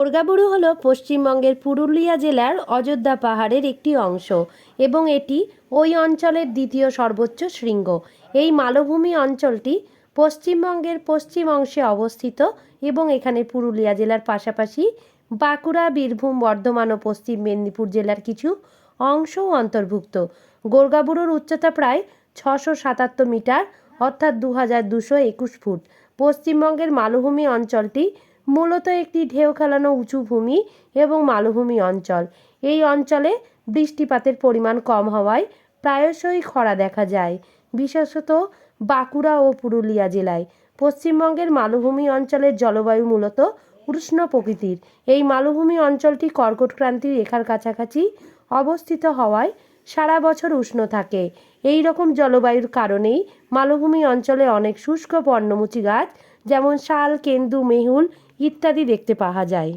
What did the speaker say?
দুর্গাবুরু হল পশ্চিমবঙ্গের পুরুলিয়া জেলার অযোধ্যা পাহাড়ের একটি অংশ এবং এটি ওই অঞ্চলের দ্বিতীয় সর্বোচ্চ শৃঙ্গ। এই মালভূমি অঞ্চলটি পশ্চিমবঙ্গের পশ্চিম অংশে অবস্থিত এবং এখানে পুরুলিয়া জেলার পাশাপাশি বাঁকুড়া, বীরভূম, বর্ধমান ও পশ্চিম মেদিনীপুর জেলার কিছু অংশও অন্তর্ভুক্ত। গোর্গাবুরুর উচ্চতা প্রায় ছশো সাতাত্তর মিটার অর্থাৎ দু হাজার দুশো একুশ ফুট। পশ্চিমবঙ্গের মালভূমি অঞ্চলটি মূলত একটি ঢেউ খেলানো উঁচু ভূমি এবং মালভূমি অঞ্চল। এই অঞ্চলে বৃষ্টিপাতের পরিমাণ কম হওয়ায় প্রায়শই খরা দেখা যায়, বিশেষত বাঁকুড়া ও পুরুলিয়া জেলায়। পশ্চিমবঙ্গের মালভূমি অঞ্চলের জলবায়ু মূলত উষ্ণ প্রকৃতির। এই মালভূমি অঞ্চলটি কর্কট ক্রান্তি রেখার কাছাকাছি অবস্থিত হওয়ায় সারা বছর উষ্ণ থাকে। এই রকম জলবায়ুর কারণেই মালভূমি অঞ্চলে অনেক শুষ্ক পর্ণমোচী গাছ যেমন শাল কেন্দু মেহুল ইত্যাদি দেখতে পাওয়া যায়।